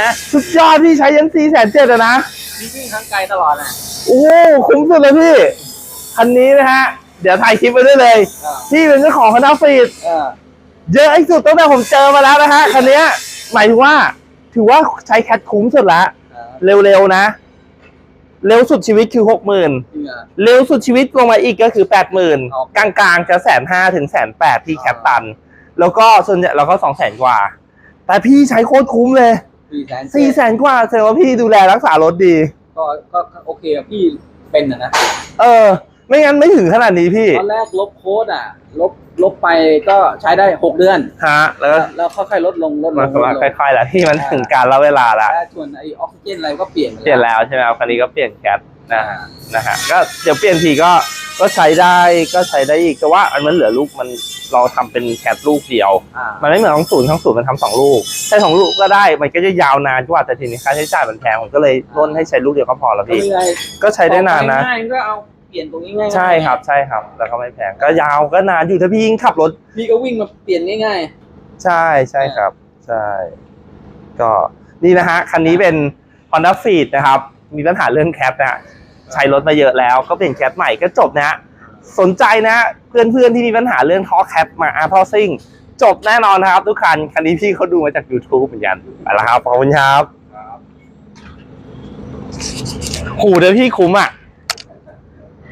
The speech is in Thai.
นะสุดยอดพี่ใช้ยันสี่แสนเจ็ดอะนะพี่วิ่งทั้งไกลตลอดนะโอ้โหคุ้มสุดเลยพี่คันนี้นะฮะ เดี๋ยวถ่ายคลิปไปด้วยเลยเออพี่เป็นเจ้าของคณะฟีดเออเยอะที่สุดตั้งแต่ผมเจอมาแล้วนะฮะคันเนี้ยหมายถึงว่า ถือว่าใช้แคทคุ้มสุดละเออเร็วๆนะ เร็วสุดชีวิตคือหกหมื่นจริงอะเร็วสุดชีวิตลงมาอีกก็คือแปดหมื่นอ๋อกลางๆจะแสนห้าถึงแสนแปดที่แคปตัน แล้วก็ส่วนใหญ่เราก็สองแสนกว่า แต่พี่ใช้โคตรคุ้มเลย สี่แสนสี่แสนกว่าแสดงว่าพี่ดูแลรักษารถดีก็ก็ก็โอเคอะพี่เป็นอะนะเออ ไม่งั้นไม่ถึงขนาดนี้พี่ตอนแรกลบโค้ดอะ ลบลบไปก็ใช้ได้หกเดือน ฮะ แล้วแล้ก็วแล้วค่อยๆลดลงลดลมางลดลงค่อยๆแล้วที่มันถึงการละเวลาละแต่ส่วนไอออกซิเจนอะไรก็เปลี่ยนไปเปลี่ยนแล้วใช่ไหมครับคันนี้ก็เปลี่ยนแคทนะฮะนะฮะก็เดี๋ยวเปลี่ยนทีก็ ก็ใช้ได้ก็ใช้ได้อีกแต่ว่า อันมันเหลือลูกมันเราทำเป็นแคทลูกเดียว อ่ามันไม่เหมือนของศูนย์ของศูนย์มันทำสองลูกใช้สองลูกก็ได้มันก็จะยาวนานกว่าแต่ทีนี้ค่าใช้จ่ายมันแพงผมก็เลยร่นให้ใช้ลูกเดียวก็พอแล้วก็พี่ไม่ไงก็ใช้ได้นานนะ ง่ายๆก็เอาเปลี่ยนตรงนี้ง่ายๆใช่ครับใช่ครับ แล้วก็ไม่แพงก็ยาวก็นานอยู่ถ้าพี่ยิ่งขับรถพี่ก็วิ่งมาเปลี่ยนง่ายใช่ใช่ครับ ใช่ ก็นี่นะฮะ คันนี้เป็น Honda f e e d นะครับ มีปัญหาเรื่องแคปนะฮะ ใช้รถมาเยอะแล้วก็เปลี่ยนแคปใหม่ก็จบนะฮะสนใจนะเพื่อนๆที่มีปัญหาเรื่องท่อแคปมาอาร์ทอซิ่งจบแน่นอนนะครับ ทุกคันคันนี้พี่เขาดูมาจาก YouTube เหมือนกันไปแล้วครับขอบคุณครับครับหูเดี๋ยวพี่คุ้มอะ